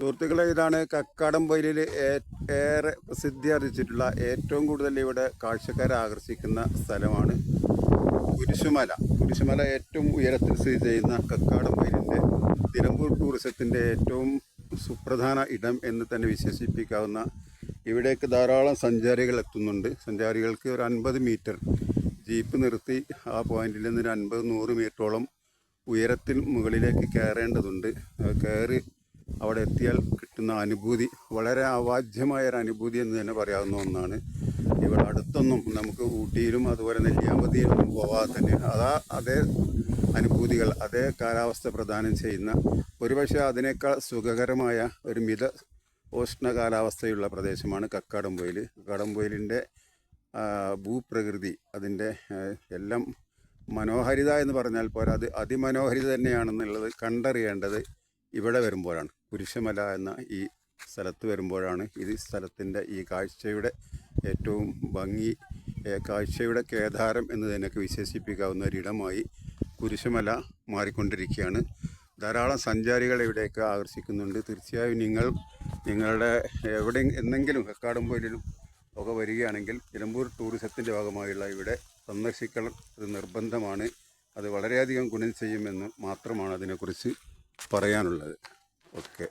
സുഹൃത്തുക്കളെ ഇതാണ് കക്കാടം പൊയിലിൽ ഏറെ പ്രസിദ്ധി ആർജിച്ചിട്ടുള്ള ഏറ്റവും കൂടുതൽ ഇവിടെ കാഴ്ചക്കാരെ ആകർഷിക്കുന്ന സ്ഥലമാണ് കുരിശുമല. കുരിശുമല ഏറ്റവും ഉയരത്തിൽ സ്ഥിതി ചെയ്യുന്ന കക്കാടം പൊയിലിന്റെ നിലമ്പൂർ ടൂറിസത്തിന്റെ ഏറ്റവും സുപ്രധാന ഇടം എന്ന് തന്നെ വിശേഷിപ്പിക്കാവുന്ന ഇവിടേക്ക് ധാരാളം സഞ്ചാരികൾ എത്തുന്നുണ്ട്. സഞ്ചാരികൾക്ക് ഒരു അൻപത് മീറ്റർ ജീപ്പ് നിർത്തി ആ പോയിന്റിൽ നിന്ന് ഒരു അൻപത് നൂറ് മീറ്ററോളം ഉയരത്തിൽ മുകളിലേക്ക് കയറേണ്ടതുണ്ട്. കയറി അവിടെ എത്തിയാൽ കിട്ടുന്ന അനുഭൂതി വളരെ അവാജ്യമായ ഒരു അനുഭൂതി എന്ന് തന്നെ പറയാവുന്ന ഒന്നാണ്. ഇവിടെ അടുത്തൊന്നും നമുക്ക് ഊട്ടിയിലും അതുപോലെ നെല്ലിയാമ്പതിയിലും പോവാതെ തന്നെ അതാ അതേ അനുഭൂതികൾ അതേ കാലാവസ്ഥ പ്രദാനം ചെയ്യുന്ന ഒരുപക്ഷെ അതിനേക്കാൾ സുഖകരമായ ഒരു മിത ഉഷ്ണ കാലാവസ്ഥയുള്ള പ്രദേശമാണ് കക്കാടംപൊയിൽ. കക്കാടംപൊയിലിന്റെ ഭൂപ്രകൃതി അതിന്റെ എല്ലാം മനോഹരിത എന്ന് പറഞ്ഞാൽ പോരാ അത് അതിമനോഹരിത തന്നെയാണെന്നുള്ളത് കണ്ടറിയേണ്ടത് ഇവിടെ വരുമ്പോഴാണ്. കുരിശുമല എന്ന ഈ സ്ഥലത്ത് വരുമ്പോഴാണ് ഇത് സ്ഥലത്തിന്റെ ഈ കാഴ്ചയുടെ ഏറ്റവും ഭംഗി കാഴ്ചയുടെ കേദാരം എന്ന് തന്നെയൊക്കെ വിശേഷിപ്പിക്കാവുന്ന ഒരിടമായി കുരിശുമല മാറിക്കൊണ്ടിരിക്കുകയാണ്. ധാരാളം സഞ്ചാരികൾ ഇവിടേക്ക് ആകർഷിക്കുന്നുണ്ട്. തീർച്ചയായും നിങ്ങൾ നിങ്ങളുടെ എവിടെ എന്നെങ്കിലും കക്കാടംപോയിലും ഒക്കെ വരികയാണെങ്കിൽ നിലമ്പൂർ ടൂറിസത്തിന്റെ ഭാഗമായുള്ള ഇവിടെ സന്ദർശിക്കണം. ഇത് നിർബന്ധമാണ്. അത് വളരെയധികം ഗുണം ചെയ്യുമെന്ന് മാത്രമാണ് അതിനെക്കുറിച്ച് പറയാനുള്ളത്. ഓക്കെ